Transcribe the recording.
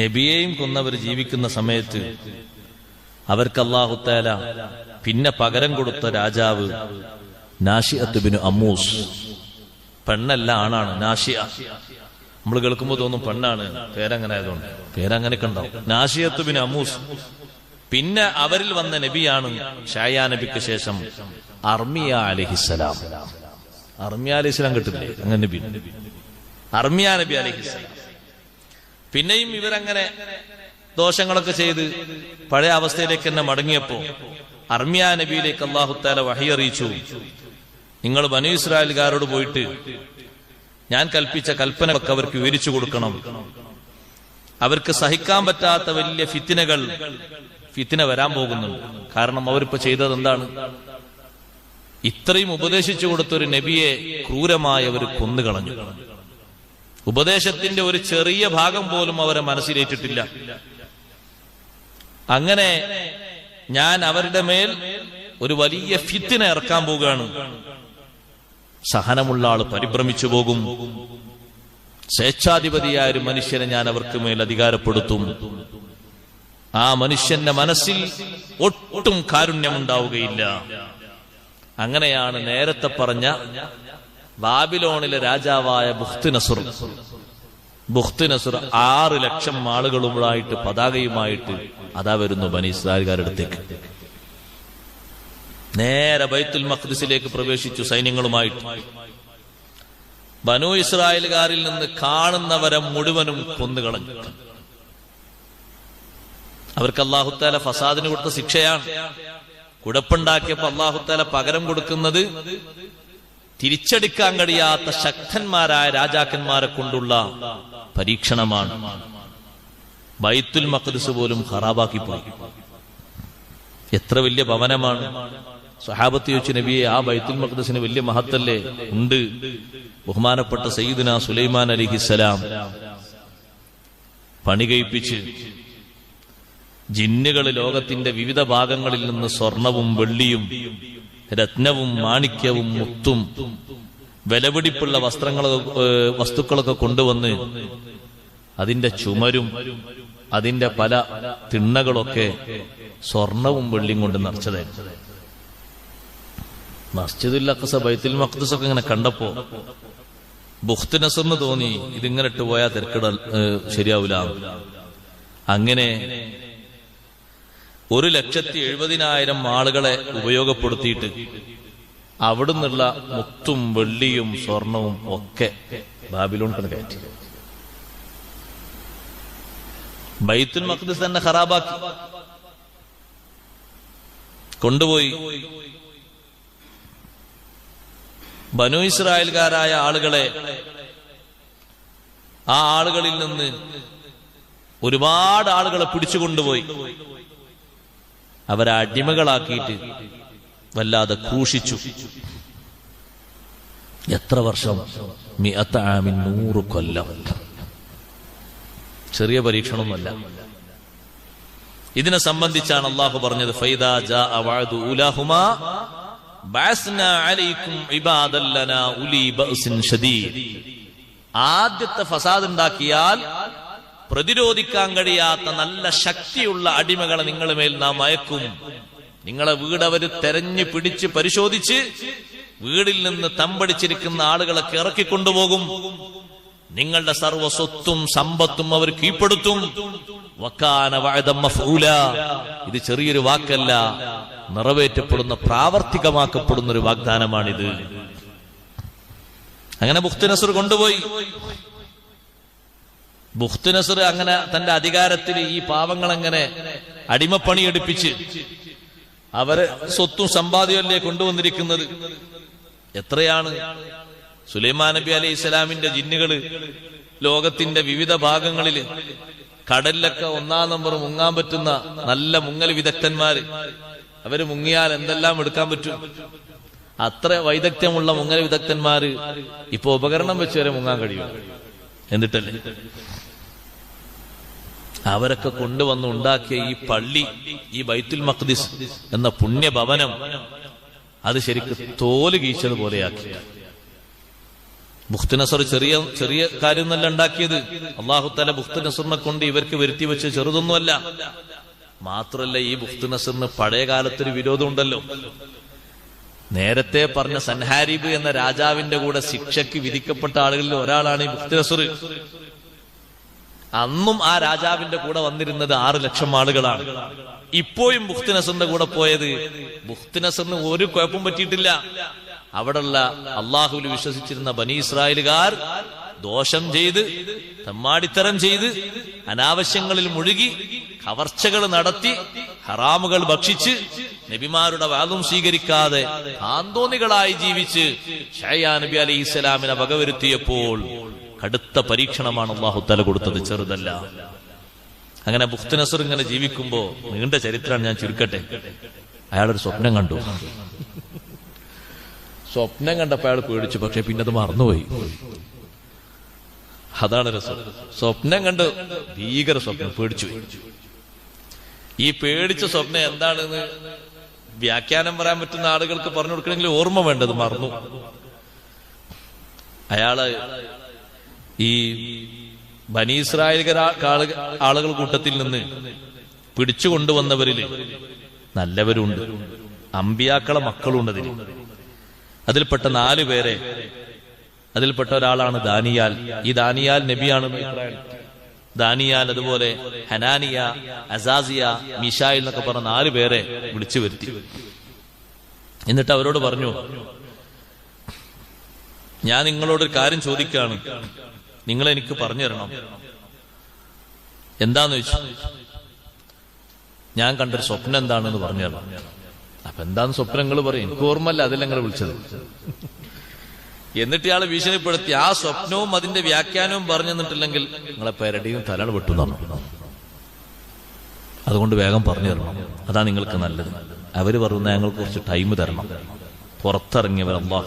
നബിയെയും കൊന്നവർ ജീവിക്കുന്ന സമയത്ത് അവർക്ക് അള്ളാഹുത്താല പിന്നെ പകരം കൊടുത്ത രാജാവ് നാഷിഅത്തുബിന് അമ്മൂസ്. പെണ്ണല്ല ആണാണ് നാഷിയ നമ്മൾ കേൾക്കുമ്പോൾ തോന്നും പെണ്ണാണ് പേരങ്ങനെ ആയതുകൊണ്ട്. പേരങ്ങനെയൊക്കെ ഉണ്ടാവും. നാഷിയത്തുബിന് അമ്മൂസ്. പിന്നെ അവരിൽ വന്ന നബിയാണ് ഷായാ നബിക്ക് ശേഷം അർമിയ അലഹിസലാം അർമിയ അലഹിസ്ലാം കിട്ടില്ലേ അങ്ങനെ നബി. അർമിയ നബി അലഹിസ്ലാം പിന്നെയും ഇവരങ്ങനെ ദോഷങ്ങളൊക്കെ ചെയ്ത് പഴയ അവസ്ഥയിലേക്ക് തന്നെ മടങ്ങിയപ്പോ അർമിയ നബിയിലേക്ക് അള്ളാഹുത്താല വഹി അറിയിച്ചു. നിങ്ങൾ ബനു ഇസ്രായേൽകാരോട് പോയിട്ട് ഞാൻ കൽപ്പിച്ച കൽപ്പനകളൊക്കെ അവർക്ക് വിവരിച്ചു കൊടുക്കണം. അവർക്ക് സഹിക്കാൻ പറ്റാത്ത വലിയ ഫിത്തിനകൾ ഫിത്തിന വരാൻ പോകുന്നുണ്ട്. കാരണം അവരിപ്പോ ചെയ്തത് എന്താണ്? ഇത്രയും ഉപദേശിച്ചു കൊടുത്ത ഒരു നബിയെ ക്രൂരമായി അവർ കൊന്നുകളഞ്ഞു. ഉപദേശത്തിന്റെ ഒരു ചെറിയ ഭാഗം പോലും അവരെ മനസ്സിലേറ്റിട്ടില്ല. അങ്ങനെ ഞാൻ അവരുടെ മേൽ ഒരു വലിയ ഫിത്തിനെ ഇറക്കാൻ പോവുകയാണ്. സഹനമുള്ള ആൾ പരിഭ്രമിച്ചു പോകും. സ്വേച്ഛാധിപതിയായ ഒരു മനുഷ്യനെ ഞാൻ അവർക്ക് മേൽ അധികാരപ്പെടുത്തും. ആ മനുഷ്യന്റെ മനസ്സിൽ ഒട്ടും കാരുണ്യമുണ്ടാവുകയില്ല. അങ്ങനെയാണ് നേരത്തെ പറഞ്ഞ ബാബിലോണിലെ രാജാവായ ബുഖ്തിനസുർ നസുർ. ബുഖ്ത് നസുർ ആറ് ലക്ഷം ആളുകളുമായിട്ട് പതാകയുമായിട്ട് അതാ വരുന്നു ബനി അടുത്തേക്ക്. നേരെ ബൈത്തുൽ മഖ്ദിസിലേക്ക് പ്രവേശിച്ചു സൈന്യങ്ങളുമായിട്ട്. ബനു ഇസ്രായേലുകാരിൽ നിന്ന് കാണുന്നവരെ മുഴുവനും കൊന്നുകളഞ്ഞു. അവർക്ക് അള്ളാഹുത്താല ഫസാദിന് കൊടുത്ത ശിക്ഷയാണ്. കുഴപ്പുണ്ടാക്കിയപ്പോ അള്ളാഹുത്താല പകരം കൊടുക്കുന്നത് തിരിച്ചടിക്കാൻ കഴിയാത്ത ശക്തന്മാരായ രാജാക്കന്മാരെ കൊണ്ടുള്ള പരീക്ഷണമാണ്. ബൈത്തുൽ മഖ്ദിസ് പോലും ഖറാബാക്കി പോയി. എത്ര വലിയ ഭവനമാണ്. സഹാബത്ത് ചോദിച്ചു നബിയെ ആ ബൈത്തുൽ മഖ്ദസിന് വലിയ മഹത്തല്ലേ? ഉണ്ട്. ബഹുമാനപ്പെട്ട സയ്യിദുന സുലൈമാൻ അലിഹിസലാം പണി കഴിപ്പിച്ച് ജിന്നുകൾ ലോകത്തിന്റെ വിവിധ ഭാഗങ്ങളിൽ നിന്ന് സ്വർണവും വെള്ളിയും രത്നവും മാണിക്യവും മുത്തും വിലപിടിപ്പുള്ള വസ്ത്രങ്ങൾ വസ്തുക്കളൊക്കെ കൊണ്ടുവന്ന് അതിന്റെ ചുമരും അതിന്റെ പല തിണ്ണകളൊക്കെ സ്വർണവും വെള്ളിയും കൊണ്ട് നിറച്ചതായിരുന്നു. മസ്ജിദുൽ അഖസ ബൈത്തുൽ മഖ്ദസ് ഒക്കെ ഇങ്ങനെ കണ്ടപ്പോ എന്ന് തോന്നി ഇതിങ്ങനെ ഇട്ട് പോയാൽ തിരക്കിട ശരിയാവില്ല അങ്ങനെ ഒരു ലക്ഷത്തി എഴുപതിനായിരം ആളുകളെ ഉപയോഗപ്പെടുത്തിയിട്ട് അവിടുന്നുള്ള മുത്തും വെള്ളിയും സ്വർണവും ഒക്കെ ബാബിലോൺ കയറ്റി. ബൈത്തുൽ മഖ്ദിസ് തന്നെ ഖറാബാക്കി. കൊണ്ടുപോയി. ബനു ഇസ്രായേൽക്കാരായ ആളുകളെ ആ ആളുകളിൽ നിന്ന് ഒരുപാട് ആളുകളെ പിടിച്ചുകൊണ്ടുപോയി. അവരെ അടിമകളാക്കിയിട്ട് വല്ലാതെ ക്രൂശിച്ചു. എത്ര വർഷം? നൂറ് കൊല്ലം. ചെറിയ പരീക്ഷണമൊന്നുമല്ല. ഇതിനെ സംബന്ധിച്ചാണ് അള്ളാഹു പറഞ്ഞത് ആദ്യത്തെ ഫസാദ് ഉണ്ടാക്കിയാൽ പ്രതിരോധിക്കാൻ കഴിയാത്ത നല്ല ശക്തിയുള്ള അടിമകളെ നിങ്ങളുടെ മേൽ നാം അയക്കും. നിങ്ങളെ വീട് അവർ തെരഞ്ഞു പിടിച്ച് പരിശോധിച്ച് വീടിൽ നിന്ന് തമ്പടിച്ചിരിക്കുന്ന ആളുകളെ ഇറക്കിക്കൊണ്ടുപോകും. നിങ്ങളുടെ സർവ സ്വത്തും സമ്പത്തും അവർ കീഴ്പ്പെടുത്തും. വക്കാന ഇത് ചെറിയൊരു വാക്കല്ല. നിറവേറ്റപ്പെടുന്ന പ്രാവർത്തികമാക്കപ്പെടുന്ന ഒരു വാഗ്ദാനമാണിത്. അങ്ങനെ മുഖ്തനസുർ നസർ കൊണ്ടുപോയി. ബുഖ്ത് നസർ അങ്ങനെ തന്റെ അധികാരത്തിൽ ഈ പാവങ്ങൾ പാവങ്ങളെങ്ങനെ അടിമപ്പണി എടുപ്പിച്ച് അവരെ സ്വത്തും സമ്പാദ്യമല്ലേ കൊണ്ടുവന്നിരിക്കുന്നത്? എത്രയാണ് സുലൈമാൻ നബി അലൈഹി ഇസ്ലാമിന്റെ ജിന്നുകൾ ലോകത്തിന്റെ വിവിധ ഭാഗങ്ങളിൽ കടലിലൊക്കെ ഒന്നാം നമ്പർ മുങ്ങാൻ പറ്റുന്ന നല്ല മുങ്ങൽ വിദഗ്ധന്മാര്. അവർ മുങ്ങിയാൽ എന്തെല്ലാം എടുക്കാൻ പറ്റും? അത്ര വൈദഗ്ധ്യമുള്ള മുങ്ങൽ വിദഗ്ധന്മാര് ഇപ്പൊ ഉപകരണം വെച്ച് വരെ മുങ്ങാൻ കഴിയും. എന്നിട്ടല്ലേ? അവരൊക്കെ കൊണ്ടുവന്ന് ഉണ്ടാക്കിയ ഈ പള്ളി ഈ ബൈത്തുൽ മഖ്ദിസ് എന്ന പുണ്യഭവനം അത് ശരിക്കും തോൽ കീച്ചതുപോലെയാക്കി ബുഖ്ത് നസർ ചെറിയ ചെറിയ കാര്യം എന്നല്ല ഉണ്ടാക്കിയത്. അള്ളാഹു തല ബുഖ്ത് നസറിനെ കൊണ്ട് ഇവർക്ക് വരുത്തി വെച്ച് ചെറുതൊന്നുമല്ല. മാത്രല്ല ഈ ബുഖ്ത് പഴയ കാലത്തൊരു വിരോധം ഉണ്ടല്ലോ നേരത്തെ പറഞ്ഞ സൻഹാരിബ് എന്ന രാജാവിന്റെ കൂടെ ശിക്ഷയ്ക്ക് വിധിക്കപ്പെട്ട ആളുകളിൽ ഒരാളാണ് ഈ മുഖ്തസുർ അന്നും ആ രാജാവിന്റെ കൂടെ വന്നിരുന്നത് ആറ് ലക്ഷം ആളുകളാണ്. ഇപ്പോഴും ബുഖ്ത് നസറിന്റെ കൂടെ പോയത് ബുഖ്ത് നസറിന് ഒരു കുഴപ്പം പറ്റിയിട്ടില്ല. അവിടെയുള്ള അള്ളാഹുവിൽ വിശ്വസിച്ചിരുന്ന ബനി ഇസ്രായേലുകാർ ദോഷം ചെയ്ത് തെമ്മാടിത്തരം ചെയ്ത് അനാവശ്യങ്ങളിൽ മുഴുകി കവർച്ചകൾ നടത്തി ഹറാമുകൾ ഭക്ഷിച്ച് നബിമാരുടെ വാദം സ്വീകരിക്കാതെ ആന്തോന്നികളായി ജീവിച്ച് ഷയ്യാ നബി അലൈഹി ഇസ്ലാമിനെ വകവരുത്തിയപ്പോൾ കടുത്ത പരീക്ഷണമാണ് അള്ളാഹു തല കൊടുത്തത് ചെറുതല്ല. അങ്ങനെ ബുഖ്ത് നസർ ഇങ്ങനെ ജീവിക്കുമ്പോ നീണ്ട ചരിത്രമാണ് ഞാൻ ചുരുക്കട്ടെ. അയാളൊരു സ്വപ്നം കണ്ടു. സ്വപ്നം കണ്ടപ്പോ അയാൾ പേടിച്ചു പക്ഷെ പിന്നെ അത് മറന്നുപോയി. അതാണ് രസം. സ്വപ്നം കണ്ട് ഭീകര സ്വപ്നം പേടിച്ചു ഈ പേടിച്ച സ്വപ്നം എന്താണെന്ന് വ്യാഖ്യാനം പറയാൻ പറ്റുന്ന ആളുകൾക്ക് പറഞ്ഞു കൊടുക്കണമെങ്കിൽ ഓർമ്മ വേണ്ടത് മറന്നു. അയാൾ ഈ ബനീസ്രായകര ആളുകൾ കൂട്ടത്തിൽ നിന്ന് പിടിച്ചു കൊണ്ടുവന്നവരിൽ നല്ലവരുണ്ട്. അമ്പിയാക്കളെ മക്കളുണ്ട് അതിൽ. അതിൽപ്പെട്ട നാലു പേരെ അതിൽപ്പെട്ട ഒരാളാണ് ദാനിയാൽ. ഈ ദാനിയാൽ നബിയാണ് ദാനിയാൽ അതുപോലെ ഹനാനിയ അസാസിയ മിഷായിൽ എന്നൊക്കെ പറഞ്ഞ നാല് പേരെ വിളിച്ചു വരുത്തി. എന്നിട്ട് അവരോട് പറഞ്ഞു ഞാൻ നിങ്ങളോട് ഒരു കാര്യം ചോദിക്കുകയാണ് നിങ്ങൾ എനിക്ക് പറഞ്ഞു തരണം. എന്താന്ന് ചോദിച്ചു? ഞാൻ കണ്ടൊരു സ്വപ്നം എന്താണെന്ന് പറഞ്ഞു തരണം. അപ്പൊ എന്താന്ന് സ്വപ്നങ്ങൾ പറയും? എനിക്ക് ഓർമ്മല്ല അതിൽ വിളിച്ചത്. എന്നിട്ട് ഇയാളെ ഭീഷണിപ്പെടുത്തി. ആ സ്വപ്നവും അതിന്റെ വ്യാഖ്യാനവും പറഞ്ഞു തന്നിട്ടില്ലെങ്കിൽ നിങ്ങളെ പേരടിയും തലകൾ വെട്ടു തന്നു അതുകൊണ്ട് വേഗം പറഞ്ഞു തരണം. അതാ നിങ്ങൾക്ക് നല്ലത്. അവർ പറയുന്ന ഞങ്ങൾക്ക് കുറച്ച് ടൈം തരണം. പുറത്തിറങ്ങിയവർ